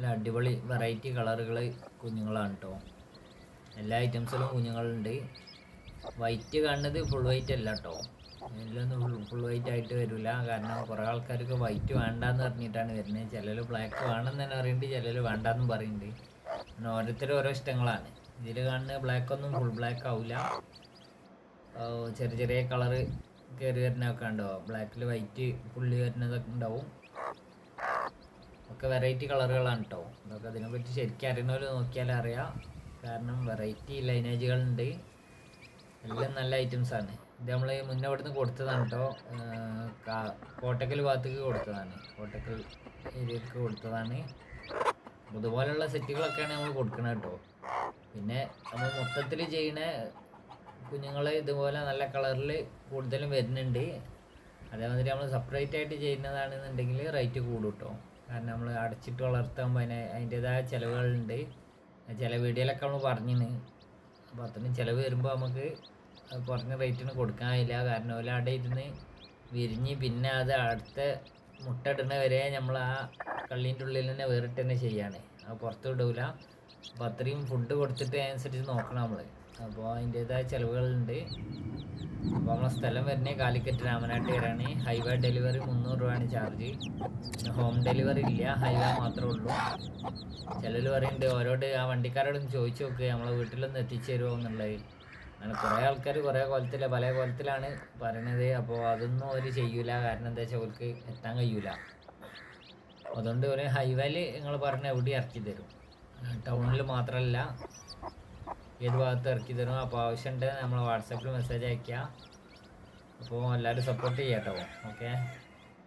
നല്ല അടിപൊളി വെറൈറ്റി കളറുകൾ കുഞ്ഞുങ്ങളാണ് കേട്ടോ എല്ലാ ഐറ്റംസിലും കുഞ്ഞുങ്ങളുണ്ട്. വൈറ്റ് കാണുന്നത് ഫുൾ വൈറ്റ് അല്ല കേട്ടോ ഇതിലൊന്നും ഫുൾ ഫുൾ വൈറ്റ് ആയിട്ട് വരില്ല കാരണം കുറേ ആൾക്കാർക്ക് വൈറ്റ് വേണ്ടാന്ന് പറഞ്ഞിട്ടാണ് വരുന്നത്. ചിലർ ബ്ലാക്ക് വേണമെന്ന് തന്നെ അറിയുന്നുണ്ട് ചിലർ വേണ്ടാന്നും പറയുന്നുണ്ട് പിന്നെ ഓരോരുത്തരും ഓരോ ഇഷ്ടങ്ങളാണ്. ഇതിൽ കാണുന്ന ബ്ലാക്ക് ഒന്നും ഫുൾ ബ്ലാക്ക് ആവില്ല ചെറിയ ചെറിയ കളറ് കയറി വരുന്നതൊക്കെ ഉണ്ടാവും ബ്ലാക്കിൽ വൈറ്റ് പുള്ളി വരുന്നതൊക്കെ ഉണ്ടാവും. ഒക്കെ വെറൈറ്റി കളറുകളാണ് കേട്ടോ ഇതൊക്കെ അതിനെപ്പറ്റി ശരിക്കും അറിയുന്നവർ നോക്കിയാലേ അറിയാം. കാരണം വെറൈറ്റി ലൈനേജുകളുണ്ട് എല്ലാം നല്ല ഐറ്റംസ് ആണ്. ഇത് നമ്മൾ മുന്നേ ഇവിടുന്ന് കൊടുത്തതാണ് കേട്ടോ കോട്ടക്കൽ ഭാഗത്തേക്ക് കൊടുത്തതാണ്. കോട്ടക്കൽ ഏരിയക്ക് കൊടുത്തതാണ്. ഇതുപോലെയുള്ള സെറ്റുകളൊക്കെയാണ് നമ്മൾ കൊടുക്കുന്നത് കേട്ടോ പിന്നെ നമ്മൾ മൊത്തത്തിൽ ചെയ്യുന്ന കുഞ്ഞുങ്ങൾ ഇതുപോലെ നല്ല കളറിൽ കൂടുതലും വരുന്നുണ്ട്. അതേമാതിരി നമ്മൾ സെപ്പറേറ്റ് ആയിട്ട് ചെയ്യുന്നതാണെന്നുണ്ടെങ്കിൽ റേറ്റ് കൂടും കേട്ടോ കാരണം നമ്മൾ അടച്ചിട്ട് വളർത്തുമ്പോൾ അതിന് അതിന്റെതായ ചിലവുകളുണ്ട്. ചില വീഡിയോയിലൊക്കെ നമ്മൾ പറഞ്ഞിന്. അപ്പോൾ അത്രയും ചിലവ് വരുമ്പോൾ നമുക്ക് കുറഞ്ഞ റേറ്റിന് കൊടുക്കാൻ കഴിയില്ല കാരണം ഓല അവിടെ ഇരുന്ന് വിരിഞ്ഞ് പിന്നെ അത് അടുത്ത മുട്ട വരെ നമ്മൾ ആ കള്ളീന്റെ ഉള്ളിൽ തന്നെ വേറിട്ട് തന്നെ ചെയ്യാണ്. അത് പുറത്ത് വിടൂല. അപ്പോൾ അത്രയും ഫുഡ് കൊടുത്തിട്ട് അതിനനുസരിച്ച് നോക്കണം നമ്മൾ അപ്പോൾ അതിന്റേതായ ചിലവുകളുണ്ട്. അപ്പോൾ നമ്മളെ സ്ഥലം വരുന്നത് കാലിക്കറ്റ് രാമനാട്ടുകരാണ് ഹൈവേ ഡെലിവറി മുന്നൂറ് രൂപയാണ് ചാർജ്. പിന്നെ ഹോം ഡെലിവറി ഇല്ല. ഹൈവേ മാത്രമേ ഉള്ളൂ. ചിലർ പറയുന്നുണ്ട് ഓരോട് ആ വണ്ടിക്കാരോടൊന്ന് ചോദിച്ചു നോക്ക്. നമ്മളെ വീട്ടിലൊന്ന് എത്തിച്ചു തരുമോ എന്നുള്ളത്. അങ്ങനെ കുറേ ആൾക്കാർ കുറേ കോലത്തിൽ പല കോലത്തിലാണ് പറയണത്. അപ്പോൾ അതൊന്നും അവർ ചെയ്യൂല. കാരണം എന്താ വെച്ചാൽ അവർക്ക് എത്താൻ കഴിയൂല. അതുകൊണ്ട് ഒരു ഹൈവേയിൽ നിങ്ങൾ പറഞ്ഞ എവിടെ ഇറക്കി തരും. ടൗണിൽ മാത്രമല്ല. ഏത് ഭാഗത്ത് ഇറക്കി തരും അപ്പോൾ ആവശ്യമുണ്ട് നമ്മൾ വാട്സാപ്പിൽ മെസ്സേജ് അയക്കുക അപ്പോൾ എല്ലാവരും സപ്പോർട്ട് ചെയ്യാം കേട്ടോ ഓക്കെ